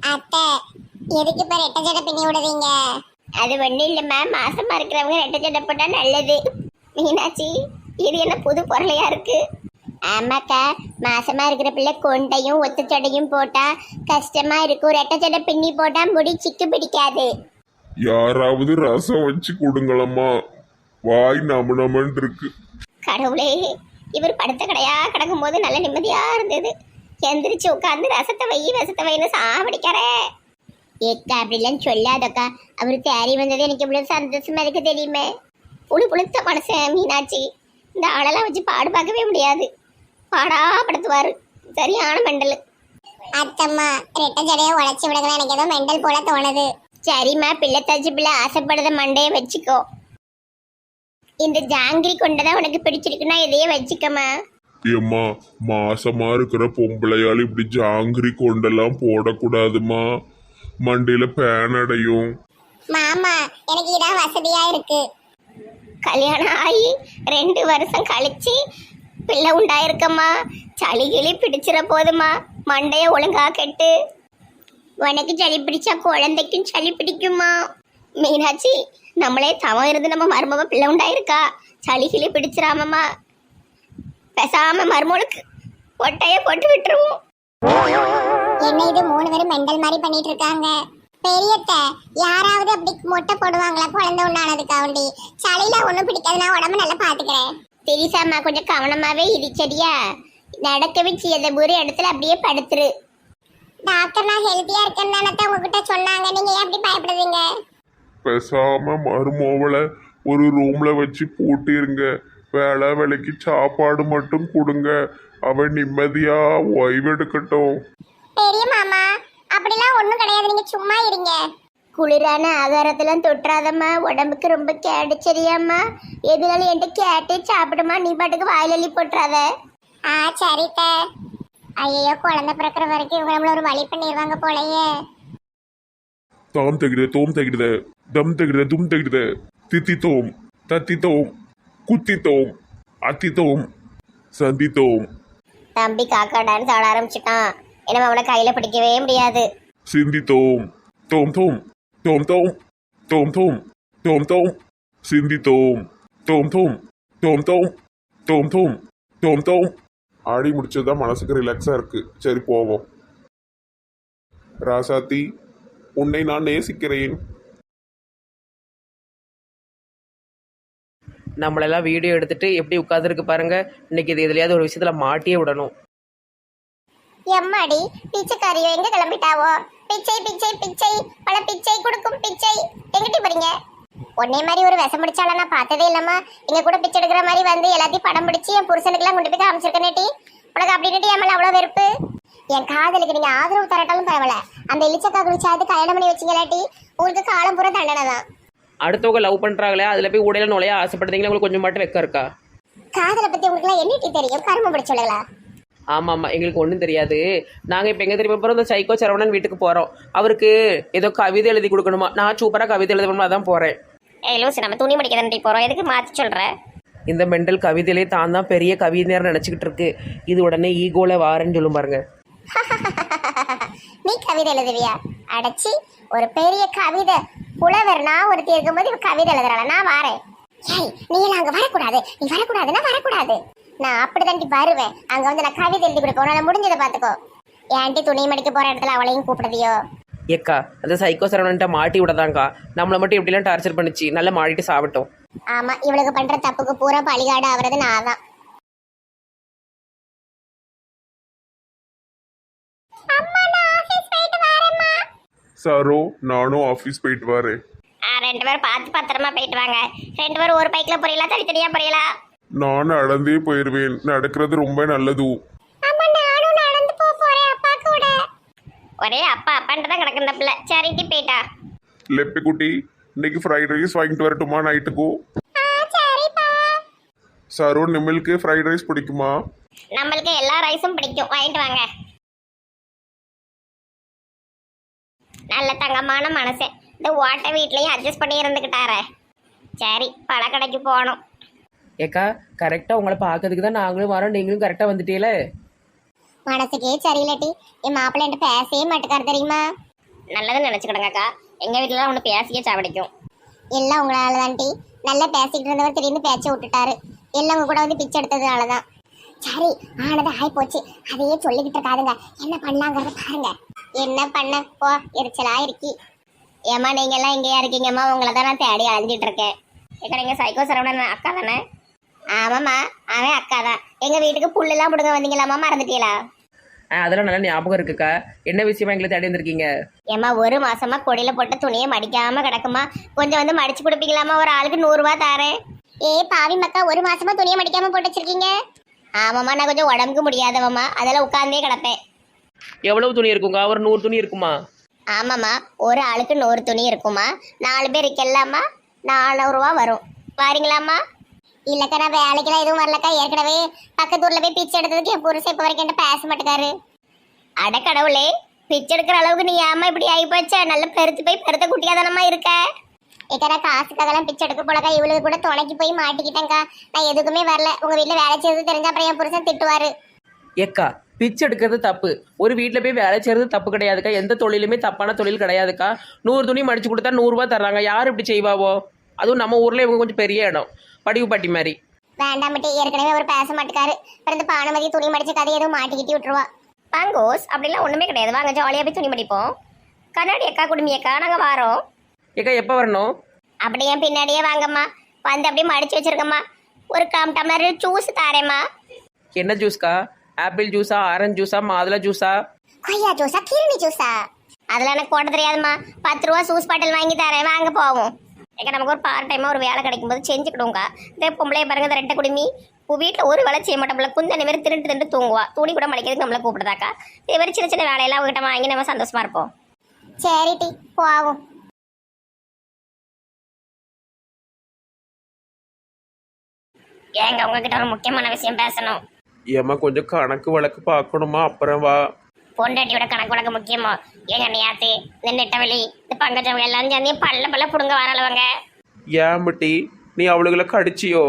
அத்தை எதுக்கு இப்ப ரெட்டை ஜடை பின்னி விடுவீங்க? அது ஒன்றும் இல்லைம்மா மாசமா இருக்கிறவங்க ரெட்டை சட்டை போட்டால் நல்லது. மீனாட்சி இது என்ன புது பொருளையா இருக்கு? ஆமாக்கா மாசமா இருக்கிற பிள்ளை கொண்டையும் ஒத்த சடையும் போட்டா கஷ்டமா இருக்கும். ரெட்டை சட்டை பின்னி போட்டா முடி சிக்கு பிடிக்காது. யாராவது ரசம் வச்சு கொடுங்களம்மா. வாய் நம நமன் இருக்கு. கடவுளே இவர் படுத்த கடையா கிடக்கும் போது நல்ல நிம்மதியா இருந்தது. எந்திரிச்சு உட்காந்து ரசத்தை வை ரசத்தை வைன்னு சாவடிக்கிறே ஏக்கா அப்படிலாம் சொல்லாதக்கா. அவர் தேறி வந்தது எனக்கு இவ்வளவு சந்தோஷமா இருக்கு தெரியுமே. புழு புழுத்த மனுஷன் மீனாட்சி. இந்த ஆளெல்லாம் வச்சு பாடு பார்க்கவே முடியாது. பாடா படுத்துவாரு. சரியான மெண்டல். அத்தம்மா ரெட்டை ஜடையை உழைச்சி விடுங்க எனக்கு ஏதோ மெண்டல் போல தோணுது. சரிம்மா பிள்ளை தச்சு பிள்ளை ஆசைப்படுத மண்டையை வச்சுக்கோ. இந்த ஜாங்கிரி கொண்டதான் உனக்கு பிடிச்சிருக்குன்னா இதையே வச்சுக்கம்மா. ஏம்மா மாசமா இருக்கிற பொம்பளையால் இப்படி ஜாங்கிரி கொண்டெல்லாம் போடக்கூடாதுமா. மண்டையில பேன் அடையும். மாமா எனக்கு இதான் வசதியா இருக்கு. கல்யாணம் ஆகி ரெண்டு வருஷம் கழிச்சு பிள்ளை உண்டாயிருக்கம்மா. சளி கிளி பிடிச்சிட போதுமா மண்டைய ஒழுங்கா கெட்டு. உனக்கு சளி பிடிச்சா குழந்தைக்கும் சளி பிடிக்குமா மீனாட்சி நம்மளே தவம் இருந்து நம்ம மருமவ பிள்ளை உண்டாயிருக்கா. சளி கிளி பிடிச்சிராமம்மா. பேசாம மருமகளுக்கு ஒட்டைய போட்டு விட்டுருவோம். என்ன இது மூணு பேரும் மெண்டல் மாதிரி பண்ணிட்டு இருக்காங்க பெரியத்த யாராவது அப்படி மொட்டை போடுவாங்களா குழந்தை உண்டானதுக்காண்டி சளியில ஒண்ணும் பிடிக்காது நான் உடம்ப நல்லா பாத்துக்கிறேன் தெரிசாம்மா கொஞ்சம் கவனமாவே இரு சரியா நடக்க வச்சு எதை ஒரு இடத்துல அப்படியே படுத்துரு. டாக்டர் நான் ஹெல்த்தியா இருக்கேன்னு தானே உங்ககிட்ட சொன்னாங்க. நீங்க ஏன் அப்படி பயப்படுறீங்க? பேசாம மருமோவலை ஒரு ரூம்ல வச்சு பூட்டிருங்க. வேலை வேலைக்கு சாப்பாடு மட்டும் கொடுங்க. அவன் நிம்மதியா ஓய்வெடுக்கட்டும் பெரிய மாமா அப்படிலாம் ஒண்ணும் கிடையாது. நீங்க சும்மா இருங்க. குளிரான ஆகாரத்தெல்லாம் தொட்டுறாதம்மா உடம்புக்கு ரொம்ப கேடு சரியாம்மா. எதுனாலும் என்கிட்ட கேட்டே சாப்பிடுமா. நீ பாட்டுக்கு வாயில போட்டுறாத. ஆ சரித்த. ஐயோ குழந்தை பிறக்கிற வரைக்கும் இவங்க நம்மள ஒரு வழி பண்ணிடுவாங்க போலயே. தாம் தகிட தோம் தகிடுத. தம் தகிடுத தும் தகிடுத. தித்தி தோம் தத்தி தோம் குத்தி தோம் அத்தி தோம் சந்தி தோம் தம்பி காக்கா டான்ஸ் ஆட ஆரம்பிச்சிட்டான். என்ன அவனை கையில பிடிக்கவே முடியாது. சிந்தி தோம் தோம். தோம் தோம். தோம் தோம். தோம் தோம். தோம் சிந்தி தோம் தோம். தோம் தோம். தோம் தோம். தோம் தோம். ஆடி முடிச்சதுதான் மனசுக்கு ரிலாக்ஸா இருக்கு. சரி போவோம். ராசாத்தி உன்னை நான் நேசிக்கிறேன். நம்மளெல்லாம் வீடியோ எடுத்துட்டு எப்படி உட்காந்துருக்கு பாருங்க. இன்னைக்கு இது எதுலையாவது ஒரு விஷயத்துல மாட்டியே விடணும். எம்மாடி பிச்சைக்காரியோ எங்க கிளம்பிட்டாவோ? பிச்சை பிச்சை பிச்சை பல பிச்சை கொடுக்கும் பிச்சை. எங்கிட்டு போறீங்க? உன்னை மாதிரி ஒரு விஷம் பிடிச்சால நான் பார்த்ததே இல்லம்மா. எங்க கூட பிச்சை எடுக்கிற மாதிரி வந்து எல்லாத்தையும் படம் பிடிச்சி என் புருஷனுக்குலாம் கொண்டு போய் காமிச்சிருக்கேன் உனக்கு அப்படின்னு என் மேல அவ்வளவு வெறுப்பு. என் காதலுக்கு நீங்க ஆதரவு தரட்டாலும் பரவாயில்ல. அந்த இலிச்சக்கா குளிச்சாது கல்யாணம் பண்ணி வச்சீங்களாட்டி உங்களுக்கு காலம் பூரா தண்டனை தான். அடுத்தவங்க லவ் பண்றாங்களே அதுல போய் உடையில நுழைய ஆசைப்படுறீங்களா உங்களுக்கு கொஞ்சம் மட்டும் வெக்க இருக்கா? காதலை பத்தி உங்களுக்கு என்ன தெரியும்? கரும பிடிச்சுள்ளங்களா ஆமா ஆமா எங்களுக்கு ஒன்றும் தெரியாது. நாங்க இப்ப எங்க தெரியுமா போறோம்? இந்த சைக்கோ சரவணன் வீட்டுக்கு போறோம். அவருக்கு ஏதோ கவிதை எழுதி கொடுக்கணுமா? நான் சூப்பரா கவிதை எழுதணுமா அதான் போறேன். ஏய் லூசி நம்ம துணி முடிக்க போறோம். எதுக்கு மாத்தி சொல்ற? இந்த மெண்டல் கவிதையிலே தான் தான் பெரிய கவிஞர் நினைச்சுக்கிட்டு இருக்கு. இது உடனே ஈகோல வாரேன்னு சொல்லும் பாருங்க. நீ கவிதை எழுதுவியா? அடைச்சி ஒரு பெரிய கவிதை புலவர் நான் ஒருத்தி இருக்கும்போது இவ கவிதை எழுதுறாள? நான் வாரேன். ஏய் நீ எல்லாம் அங்க வரக்கூடாது. நீ வரக்கூடாதுன்னா வரக்கூடாது. நான் அப்படிதாண்டி வருவேன். அங்க வந்து நான் கவிதை எழுதி கொடுப்பேன். உன்னால முடிஞ்சதை பாத்துக்கோ. ஏன்டி துணி மடிக்க போற இடத்துல அவளையும் கூப்பிடுதியோ? ஏக்கா அந்த சைக்கோ சரவணன்ட்ட மாட்டி விடதாங்க்கா நம்மளை மட்டும் எப்படிலாம் டார்ச்சர் பண்ணிச்சு. நல்லா மாட்டிட்டு சாப்பிட்டோம் ஆமா இவளுக்கு பண்ற தப்புக்கு பூரா பழிகாடு ஆவறது நான் தான் சரோ நானும் ஆஃபீஸ் போயிட்டு வரேன். ஆ, ரெண்டு பேரும் பார்த்து பத்திரமா போயிட்டு வாங்க. ரெண்டு பேரும் ஒரு பைக்ல போறீங்களா தனித்தனியா போறீங்களா நான் நடந்தே போயிடுவேன் நடக்கிறது ரொம்ப நல்லது. அம்மா நானும் நடந்து போக போறேன் அப்பா கூட. ஒரே அப்பா அப்பான்ட்டு கிடக்கு இந்த பிள்ளை. சரிட்டி போயிட்டா. லெப்பி குட்டி இன்னைக்கு ஃப்ரைட் ரைஸ் வாங்கிட்டு வரட்டுமா நைட்டுக்கு சரிப்பா. சரோ நிமிலுக்கு ஃப்ரைட் ரைஸ் பிடிக்குமா? நம்மளுக்கு எல்லா ரைஸும் பிடிக்கும். வாங்கிட்டு வாங்க. நல்ல தங்கமான மனசு. இந்த ஓட்ட வீட்லயும் அட்ஜஸ்ட் பண்ணி இருந்துக்கிட்டாரே சரி பழக்கடைக்கு போகணும். ஏக்கா கரெக்டாக உங்களை பார்க்கறதுக்கு தான் நாங்களும் வரோம். நீங்களும் கரெக்டாக வந்துட்டீங்களே? மனசுக்கே சரியில்லட்டி என் மாப்பிள்ளை என்கிட்ட பேசவே மாட்டேக்காரு தெரியுமா? நல்லதுன்னு நினச்சிக்கிடுங்கக்கா. எங்கள் வீட்டிலலாம் ஒன்று பேசியே சாவடிக்கும். எல்லாம் உங்களால தான் டி. நல்லா பேசிக்கிட்டு இருந்தவர் திடீர்னு பேச்ச விட்டுட்டாரு. எல்லாம் உங்க கூட வந்து பிச்சை எடுத்ததுனால தான் சரி ஆனது ஆகி போச்சு. அதையே சொல்லிக்கிட்டு இருக்காதுங்க. என்ன பண்ணலாங்கிறத பாருங்க. என்ன பண்ண? போ எரிச்சலா இருக்கி. ஏம்மா நீங்கள்லாம் இங்கேயா இருக்கீங்கம்மா? உங்களை தான் நான் தேடி அலைஞ்சிட்டு இருக்கேன். ஏக்கா நீங்கள் சைக்கோ சரவணன் அக்கா தானே? ஆமாம்மா அவன் அக்கா தான். எங்கள் வீட்டுக்கு புல்லெல்லாம் பிடுங்க வந்தீங்களாம்மா? மறந்துட்டீங்களா? ஆ அதெல்லாம் நல்லா ஞாபகம் இருக்குக்கா. என்ன விஷயமா எங்களை தேடி வந்திருக்கீங்க? ஏம்மா ஒரு மாசமா கொடியில போட்ட துணியை மடிக்காம கிடக்குமா? கொஞ்சம் வந்து மடிச்சு கொடுப்பீங்களாம்மா? ஒரு ஆளுக்கு நூறுரூவா தாரேன். ஏ பாவி மக்கா ஒரு மாசமா துணியை மடிக்காம போட்டு வச்சிருக்கீங்க? ஆமாம்மா நான் கொஞ்சம் உடம்புக்கு முடியாதவம்மா. அதெல்லாம் உட்காந்தே கிடப்பேன். எவ்வளவு துணி இருக்குங்க? ஒரு நூறு துணி இருக்குமா? ஆமாம்மா. ஒரு ஆளுக்கு நூறு துணி இருக்குமா? நாலு பேர் இருக்கலாமா நானூறுரூவா வரும். வாரீங்களாம்மா இல்லக்கா நான் வேலைக்கெல்லாம் எதுவும் வரலக்கா. ஏற்கனவே பக்கத்து ஊர்ல போய் பிச்சை எடுத்ததுக்கு என் புருஷன் இப்ப வரைக்கும் என்கிட்ட பேச மாட்டேக்காரு அட கடவுளே பிச்சை எடுக்கிற அளவுக்கு நீ ஏமா இப்படி ஆகி போச்ச? நல்ல பெருத்து போய் பெருத்த குட்டியாதானமா இருக்க? ஏக்கா நான் காசுக்காகலாம் பிச்சை எடுக்க போலக்கா. இவளுக்கு கூட துணைக்கு போய் மாட்டிக்கிட்டேங்க்கா நான் எதுக்குமே வரல. உங்க வீட்டுல வேலை செய்யறது தெரிஞ்சா அப்புறம் என் புருஷன் திட்டுவாரு. ஏக்கா பிச்சை எடுக்கிறது தப்பு. ஒரு வீட்டில் போய் வேலை செய்யறது தப்பு கிடையாதுக்கா. எந்த தொழிலுமே தப்பான தொழில் கிடையாதுக்கா. நூறு துணி மடிச்சு கொடுத்தா நூறுரூவா தர்றாங்க. யார் இப்படி செய்வாவோ? அதுவும் நம்ம ஊர்ல இவங்க கொஞ்சம் பெரிய இடம். படிவு பாட்டி மாதிரி. வேண்டாம் மட்டும் ஏற்கனவே அவர் பேச மாட்டேக்காரு பிறந்து பானுமதி துணி மடிச்ச கதை எதுவும் மாட்டிக்கிட்டி விட்டுருவா. பாங்கோஸ் அப்படிலாம் ஒண்ணுமே கிடையாது. வாங்க ஜாலியாக போய் துணி மடிப்போம். கண்ணாடி அக்கா குடுமி அக்கா நாங்கள் வாரோம். ஏக்கா எப்போ வரணும்? அப்படியே பின்னாடியே வாங்கம்மா. வந்து அப்படியே மடிச்சு வச்சிருக்கம்மா. ஒரு கம் டம்ளர் ஜூஸ் தாரேம்மா. என்ன ஜூஸ்க்கா ஆப்பிள் ஜூஸா ஆரஞ்சு ஜூஸா மாதுளை ஜூஸா? கொய்யா ஜூஸா கிருமி ஜூஸா. அதெல்லாம் எனக்கு போட தெரியாதும்மா. பத்து ரூபா ஜூஸ் பாட்டில் வாங்கி தரேன். வாங்க போவோம். ஏக்கா நமக்கு ஒரு பார்ட் டைமாக ஒரு வேலை கிடைக்கும் போது செஞ்சுக்கிடுவோங்க இந்த பொம்பளைய பாருங்க இந்த ரெட்டை குடுமி. வீட்டில் ஒரு வேலை செய்ய மாட்டோம்ல குந்தனை மாரி திருட்டு திருட்டு தூங்குவா. துணி கூட மலைக்கிறதுக்கு நம்மளை கூப்பிடுதாக்கா. இதே மாதிரி சின்ன சின்ன வேலையெல்லாம் அவங்ககிட்ட வாங்கி நம்ம சந்தோஷமா இருப்போம். சரி டி. போவோம். ஏங்க உங்ககிட்ட ஒரு முக்கியமான விஷயம் பேசணும். ஏம்மா கொஞ்சம் கணக்கு வழக்கு பார்க்கணுமா? அப்புறம் வா. பொண்டாட்டியோட கணக்கு வழக்கு முக்கியமோ? ஏங்க நியாத்து இந்த நெட்டவெளி இந்த பங்கஜம் எல்லாம் சேர்ந்து பல்ல பல்ல புடுங்க வரலவங்க ஏன் முட்டி? நீ அவளுகளை கடிச்சியோ?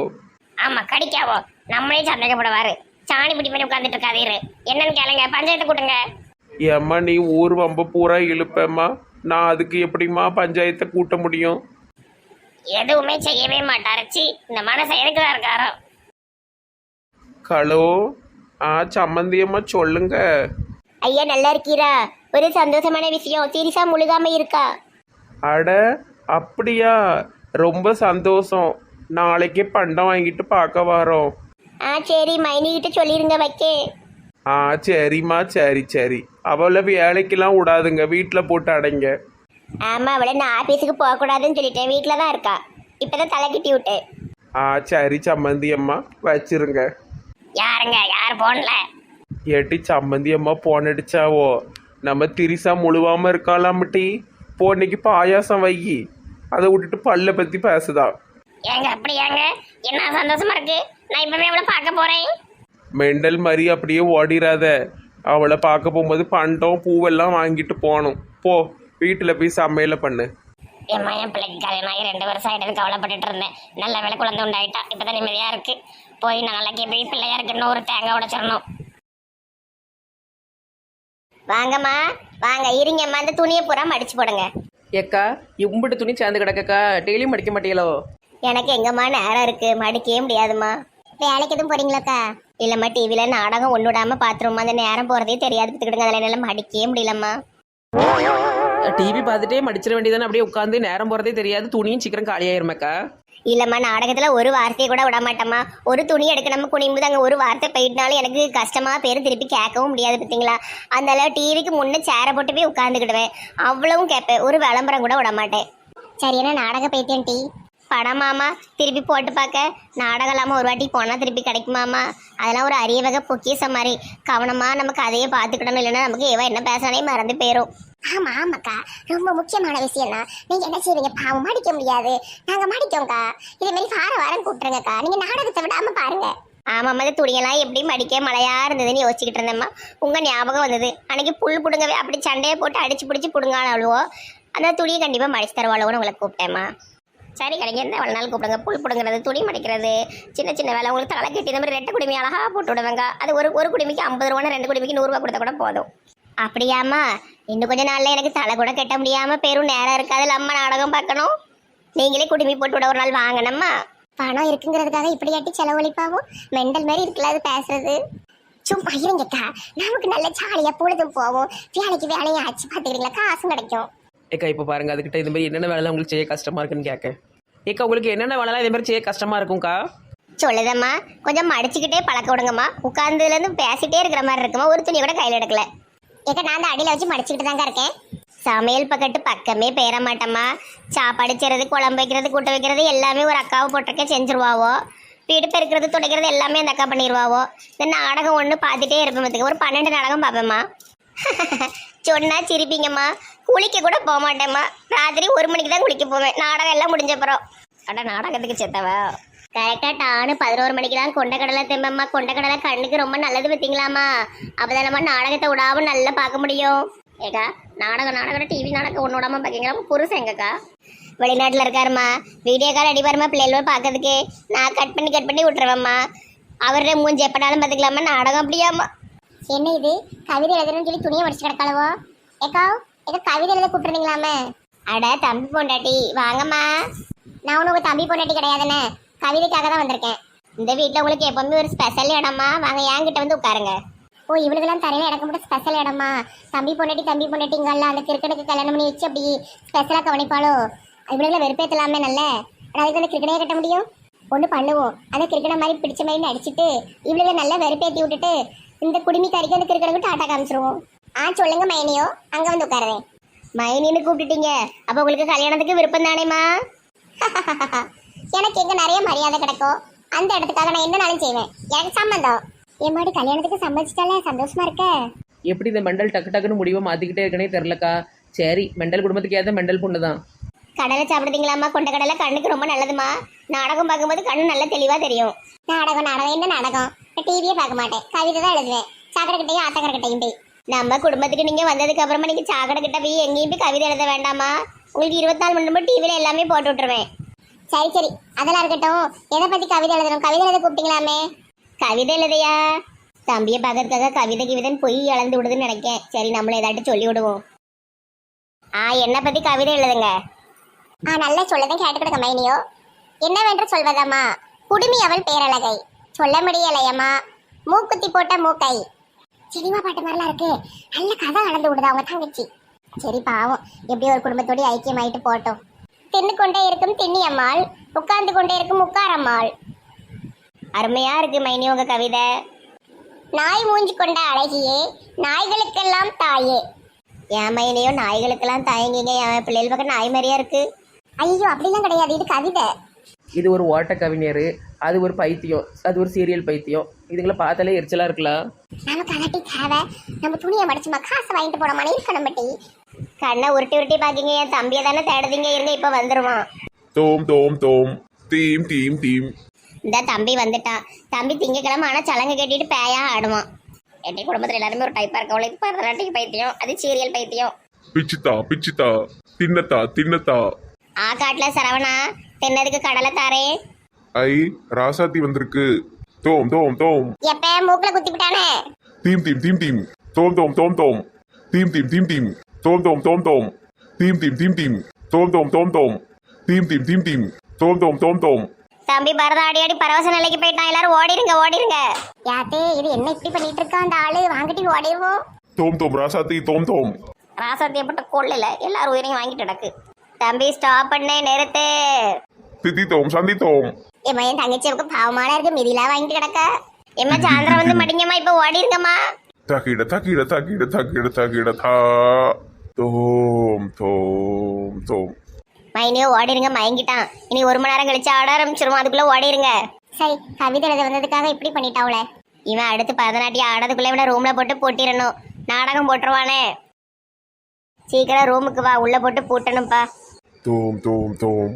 ஆமா கடிக்காவோ? நம்மளே சந்தேகப்படுவாரு. சாணி பிடி பண்ணி உட்காந்துட்டு இருக்காதீரு. என்னன்னு கேளுங்க. பஞ்சாயத்து கூட்டுங்க. ஏம்மா நீ ஊர் வம்ப பூரா இழுப்பேம்மா. நான் அதுக்கு எப்படிம்மா பஞ்சாயத்தை கூட்ட முடியும்? எதுவுமே செய்யவே மாட்டாரு. சி இந்த மனசை எதுக்கு தான் இருக்காரோ ஹலோ ஆ சம்மந்தியம்மா சொல்லுங்க ஐயா நல்லா இருக்கீரா ஒரு சந்தோஷமான விஷயம் சீரியஸா முழுகாம இருக்கா அட அப்படியா ரொம்ப சந்தோஷம் நாளைக்கே பண்டம் வாங்கிட்டு பார்க்க வரோம் ஆ சரி மைனி கிட்ட சொல்லிருங்க வைக்கே ஆ சரிம்மா சரி சரி அவளை வேலைக்கெல்லாம் விடாதுங்க வீட்டில் போட்டு அடைங்க ஆமா அவளை நான் ஆபீஸுக்கு போக கூடாதுன்னு சொல்லிட்டேன் வீட்ல தான் இருக்கா இப்பதான் தலை கிட்டி விட்டேன் ஆ சரி சம்மந்தி அம்மா வச்சிருங்க யாருங்க? யார் போன்ல? ஏட்டி சம்மந்தி அம்மா போன் அடிச்சாவோ? நம்ம திரிசா முழுவாம இருக்காளாமட்டி. போ இன்னைக்கு பாயாசம் வையி. அதை விட்டுட்டு பல்ல பத்தி பேசுதா. ஏங்க அப்படியாங்க என்ன சந்தோஷமா இருக்கு? நான் இப்பவே அவளை பார்க்க போறேன். மெண்டல் மாதிரி அப்படியே ஓடிராத அவளை பார்க்க போகும்போது பண்டம் பூவெல்லாம் வாங்கிட்டு போகணும். போ வீட்டில் போய் சமையலை பண்ணு. என் பிள்ளைக்கு கல்யாணம் ஆகி ரெண்டு வருஷம் ஆயிட்டு கவலைப்பட்டுட்டு இருந்தேன். நல்ல வேலை குழந்தை உண்டாயிட்டா. இப்பதான் நிம்மதியா இருக்கு. போய் நாளைக்கு போய் பிள்ளையா இருக்குன்னு ஒரு தேங்காய் உடைச்சிடணும். வாங்கம்மா வாங்க இருங்கம்மா அந்த துணியை பூரா மடிச்சு போடுங்க. ஏக்கா இம்புட்டு துணி சேர்ந்து கிடக்கக்கா டெய்லியும் மடிக்க மாட்டீங்களோ? எனக்கு எங்கம்மா நேரம் இருக்கு மடிக்கவே முடியாதும்மா. வேலைக்கு எதுவும் போறீங்களாக்கா? இல்லம்மா டிவியில நாடகம் ஒன்று விடாம பாத்துருமா அந்த நேரம் போறதே தெரியாது பார்த்துக்கிடுங்க அதில் என்னால மடிக்கவே முடியலம்மா. டிவி பார்த்துட்டே மடிச்சிட வேண்டியதானே அப்படியே உட்காந்து நேரம் போகிறதே தெரியாது துணியும் சீக்கிரம் காலியாயிருமேக்கா? இல்லைம்மா நாடகத்தில் ஒரு வார்த்தையை கூட விட மாட்டேம்மா ஒரு துணி எடுக்கணும் குனியும்போது அங்கே ஒரு வார்த்தை போயிட்டனாலும் எனக்கு கஷ்டமாக பேர் திருப்பி கேட்கவும் முடியாது பார்த்தீங்களா அதனால டிவிக்கு முன்னே சேரை போட்டு போய் உட்காந்துக்கிடுவேன் அவ்வளவும் கேட்பேன். ஒரு விளம்பரம் கூட விட மாட்டேன் சரியான நாடக பைத்தியம் டி படமாமா திருப்பி போட்டு பார்க்க நாடகம் இல்லாமல் ஒரு வாட்டி போனால் திருப்பி கிடைக்குமாமா? அதெல்லாம் ஒரு அரிய வகை பொக்கிஷம் மாதிரி. கவனமாக நம்ம கதையை பார்த்துக்கிடணும். இல்லைன்னா நமக்கு எவ என்ன பேசானே மறந்து போயிடும் ஆமா ஆமாக்கா. ரொம்ப முக்கியமான விஷயம் தான் நீங்க என்ன செய்வீங்க பாவம் மடிக்க முடியாது. நாங்க மடிக்கோங்கக்கா இதே மாதிரி வார வாரம் கூப்பிட்டுருங்கக்கா. நீங்க நாடகத்தை விடாம பாருங்க. ஆமாம் அந்த துணியெல்லாம் எப்படி மடிக்க மழையா இருந்ததுன்னு யோசிச்சுக்கிட்டு இருந்தேம்மா. உங்கள் ஞாபகம் வந்தது. அன்னைக்கு புல் பிடுங்கவே அப்படி சண்டையை போட்டு அடிச்சு பிடிச்சி பிடுங்காளவோ அந்த துணியை கண்டிப்பாக மடிச்சு தருவாளோன்னு உங்களை கூப்பிட்டேம்மா. சரி கடைங்க எந்த வேலை நாள் கூப்பிடுங்க புல் பிடுங்கிறது துணி மடிக்கிறது சின்ன சின்ன வேலை உங்களுக்கு தலை கட்டி இந்த மாதிரி ரெட்டை குடுமி அழகா போட்டு விடுவாங்க. அது ஒரு ஒரு குடுமிக்கு ஐம்பது ரூபான்னு ரெண்டு குடுமிக்கு நூறுரூவா கொடுத்தா கூட போதும். அப்படியாம்மா இன்னும் கொஞ்ச நாள்ல எனக்கு தலை கூட கட்ட முடியாம பெரும் நேரம் இருக்காது அம்மா நாடகம் பார்க்கணும். நீங்களே குடுமி போட்டு விட ஒரு நாள் வாங்கணும்மா. பணம் இருக்குங்கிறதுக்காக இப்படியாட்டி செலவழிப்பாவும் மெண்டல் மாதிரி இருக்குல்ல அது பேசுறது. சும்மா இருங்கக்கா நமக்கு நல்ல ஜாலியாக பொழுதும் போவோம் வேலைக்கு வேலையை ஆச்சு பாத்துக்கிறீங்களா? காசும் கிடைக்கும். ஏக்கா இப்போ பாருங்க அதுக்கிட்ட இது மாதிரி என்னென்ன வேலை உங்களுக்கு செய்ய கஷ்டமா இருக்குன்னு கேட்க. ஏக்கா உங்களுக்கு என்னென்ன வேலைலாம் இதே மாதிரி செய்ய கஷ்டமா இருக்கும்க்கா? சொல்லுதம்மா. கொஞ்சம் மடிச்சுக்கிட்டே பழக்க விடுங்கம்மா. உட்காந்துலேருந்து பேசிட்டே இருக்கிற மாதிரி இருக்குமா ஒரு துணி கூட கையில் எடுக்கல. ஏக்கா நான் அந்த அடியில் வச்சு மடிச்சுக்கிட்டு தாங்க இருக்கேன். சமையல் பக்கத்து பக்கமே பெயர மாட்டோம்மா. சாப்பாடு செய்கிறது குழம்பு வைக்கிறது கூட்ட வைக்கிறது எல்லாமே ஒரு அக்காவை போட்டிருக்க செஞ்சுருவாவோ. வீடு பெருக்கிறது துடைக்கிறது எல்லாமே அந்த அக்கா பண்ணிடுவாவோ இந்த நாடகம் ஒன்று பார்த்துட்டே இருப்பேன் பார்த்துக்க. ஒரு பன்னெண்டு நாடகம் பார்ப்பேம்மா. சொன்னா சிரிப்பீங்கம்மா. குளிக்க கூட போக மாட்டேம்மா. ராத்திரி ஒரு மணிக்கு தான் குளிக்க போவேன். நாடகம் எல்லாம் முடிஞ்ச அப்புறம். அட நாடகத்துக்கு செத்தவா? கரெக்டாக டானு பதினோரு மணிக்கு தான் கொண்டக்கடலை தெம்பம்மா. கொண்டக்கடலை கண்ணுக்கு ரொம்ப நல்லது பார்த்தீங்களாம்மா. அப்போ நம்ம நாடகத்தை விடாம நல்லா பார்க்க முடியும். ஏக்கா நாடகம் நாடகம் டிவி நாடகம் ஒன்று விடாம பார்க்கீங்களா புருஷன் எங்கக்கா? வெளிநாட்டில் இருக்காருமா வீடியோ கால் அடிப்பாருமா பிள்ளைகள் பார்க்கறதுக்கு. நான் கட் பண்ணி கட் பண்ணி விட்டுருவேம்மா. அவருடைய மூஞ்சி எப்படாலும் பார்த்துக்கலாமா நாடகம் அப்படியாம்மா. என்ன இது? கவிதை எழுதணும்னு சொல்லி துணியை மடிச்சு கிடக்காளவோ? ஏக்கா ஏதோ கவிதை எழுத கூப்பிட்டுருந்தீங்களாமே. அட தம்பி பொண்டாட்டி வாங்கம்மா. நான் உனக்கு தம்பி பொண்டாட்டி கிடையாதுன்னு கவிதைக்காக தான் வந்திருக்கேன். இந்த வீட்டில் உங்களுக்கு எப்போவுமே ஒரு ஸ்பெஷல் இடமா? வாங்க என்கிட்ட வந்து உட்காருங்க. ஓ இவளுக்கெல்லாம் தரையில் இடக்க மட்டும் ஸ்பெஷல் இடமா? தம்பி பொண்டாட்டி தம்பி பொண்டாட்டிங்கல்ல அந்த கிரிக்கெட்டுக்கு கல்யாணம் பண்ணி வச்சு அப்படி ஸ்பெஷலாக கவனிப்பாளோ? இவனுக்கெல்லாம் வெறுப்பேற்றலாமே நல்ல. ஆனால் அதுக்கு அந்த கிரிக்கெட்டே கட்ட முடியும்? ஒன்று பண்ணுவோம். அந்த கிரிக்கெட்டை மாதிரி பிடிச்ச மாதிரி அடிச்சுட்டு இவ்வளோ நல்லா வெறுப்பேற்றி விட்டுட்டு இந்த குடிமிக்காரிக்கு அந்த கிரிக்கெட்டுக்கு டாட்டா காமிச்சிருவோம். ஆ சொல்லுங்க மைனியோ. அங்கே வந்து உட்காருவேன் மைனின்னு கூப்பிட்டுட்டீங்க. அப்போ உங்களுக்கு கல்யாணத்துக்கு விருப்பம் தானேம்மா? எனக்கு எங்க நிறைய மரியாதை கிடைக்கும். அந்த இடத்துக்காக நான் என்னனாலும் செய்வேன். எனக்கு சம்மந்தம். என் மாடி கல்யாணத்துக்கு சம்மதிச்சிட்டாலே சந்தோஷமா இருக்க? எப்படி இந்த மெண்டல் டக்கு டக்குன்னு முடிவை மாற்றிக்கிட்டே இருக்கனே தெரிலக்கா சரி மெண்டல் குடும்பத்துக்கு ஏற்ற மெண்டல் பொண்ணு தான் கடலை சாப்பிடுறீங்களாம்மா கொண்ட கடலை கண்ணுக்கு ரொம்ப நல்லதுமா நாடகம் பார்க்கும்போது கண்ணு நல்லா தெளிவாக தெரியும். நாடகம் நாடகம் என்ன நாடகம்? நான் டிவியே பார்க்க மாட்டேன். கவிதை தான் எழுதுவேன். சாக்கடைக்கிட்டையும் ஆத்தக்கரைக்கிட்டையும் போய். நம்ம குடும்பத்துக்கு நீங்க வந்ததுக்கு அப்புறமா நீங்கள் சாக்கடைக்கிட்ட போய் எங்கேயும் போய் கவிதை எழுத வேண்டாமா உங்களுக்கு இருபத்தி நாலு மணி நேரம் டிவியில் எல்லாமே போட்டு விட்டுருவேன். சரி சரி. அதெல்லாம் இருக்கட்டும். எதை பத்தி கவிதை எழுதணும்? கவிதை எழுத கூப்பிட்டீங்களாமே? கவிதை எழுதையா? தம்பியை பார்க்கறதுக்காக கவிதை கவிதன் பொய் இழந்து விடுதுன்னு நினைக்கேன். சரி நம்மளை ஏதாட்டும் சொல்லி விடுவோம் ஆ என்னை பத்தி கவிதை எழுதுங்க. ஆ நல்லா சொல்லதான் கேட்டுக்கிடுங்க மைனியோ. என்னவென்று சொல்வதம்மா? குடுமி அவள் பேரழகை. சொல்ல முடியலையம்மா. மூக்குத்தி போட்ட மூக்கை. சினிமா பாட்டு மாதிரிலாம் இருக்கு. நல்ல கதை கலந்து விடுதா அவங்க தங்கச்சி? சரி பாவம். எப்படி ஒரு குடும்பத்தோட ஐக்கியமாயிட்டு போட்டோம். தின்னு கொண்டே இருக்கும் திண்ணியம்மாள் உட்கார்ந்து கொண்டே இருக்கும் உட்காரம்மாள் அருமையா இருக்கு மைனி உங்க கவிதை. நாய் மூஞ்சி கொண்ட அழகியே நாய்களுக்கெல்லாம் தாயே. என் மைனியும் நாய்களுக்கெல்லாம் தாயங்கிங்க. என் பிள்ளைகள் பக்கம் நாய் மாதிரியா இருக்கு? ஐயோ அப்படிலாம் கிடையாது. இது கவிதை. இது ஒரு ஓட்ட கவிஞர் அது ஒரு பைத்தியம் அது ஒரு சீரியல் பைத்தியம். இதுங்களை பார்த்தாலே எரிச்சலாக இருக்கலாம் நமக்கு அதாட்டி தேவை. நம்ம துணியை மடிச்சுமா காசை வாங்கிட்டு போட மாதிரி இருக்கணும் பட்டி. கண்ணை உருட்டி உருட்டி பாக்கீங்க என் தம்பியை தானே தேடுதீங்க இருங்க இப்ப வந்துருவான். தோம் தோம் தோம். தீம் தீம் தீம். இந்த தம்பி வந்துட்டான் தம்பி திங்கக்கிழமை ஆனா சலங்கை கட்டிட்டு பேயா ஆடுவான். எட்டி குடும்பத்துல எல்லாருமே ஒரு டைப்பா இருக்கவங்களுக்கு பரதநாட்டிய பைத்தியம் அது சீரியல் பைத்தியம். பிச்சித்தா பிச்சித்தா. தின்னத்தா தின்னத்தா. ஆக்காட்டுல சரவணா தென்னதுக்கு கடலை தாரே ஐ ராசாத்தி வந்திருக்கு தோம் தோம் தோம் எப்ப மூக்குல குத்தி விட்டானே தீம் தீம் தீம் தீம் தோம் தோம் தோம் தோம் தீம் தீம் தீம் தீம் தோம் தோம் தோம் தோம் தீம் தீம் தீம் தீம் தோம் தோம் தோம் தோம் தீம் தீம் தீம் தீம் தோம் தோம் தோம் தோம் தம்பி பரத ஆடி ஆடி பரவச நிலைக்கு போயிட்டான் எல்லாரும் ஓடிருங்க ஓடிருங்க யாத்தே இது என்ன இப்படி பண்ணிட்டு இருக்கா அந்த ஆளு வாங்கிட்டு ஓடிடுவோம் தோம் தோம் ராசாத்தி தோம் தோம் ராசாத்தியப்பட்ட கொள்ளையில எல்லாரும் உயிரையும் வாங்கிட்டு நடக்கு தம்பி ஸ்டாப் பண்ணே நிறுத்து. தித்தித்தோம் சந்தித்தோம். என் என் தங்கச்சிக்கு பாவமான இருக்கு மிதிலாம் வாங்கிட்டு கிடக்க. எம்மா சாயந்தரம் வந்து மடிங்கம்மா இப்ப ஓடிருங்கம்மா தகிட தகிட தகிட தகிட தகிட தா. தோம் தோம் தோம். மைனியோ ஓடிருங்க மயங்கிட்டான். இனி ஒரு மணி நேரம் கழிச்சு ஆட ஆரம்பிச்சிருவோம் அதுக்குள்ள ஓடிருங்க சரி கவிதை எழுத வந்ததுக்காக இப்படி பண்ணிட்டாவுல இவன் அடுத்து பரதநாட்டியம் ஆடதுக்குள்ள இவனை ரூம்ல போட்டு பூட்டிடணும். நாடகம் போட்டுருவானே. சீக்கிரம் ரூமுக்கு வா உள்ள போட்டு பூட்டணும்ப்பா தோம் தோம் தோம்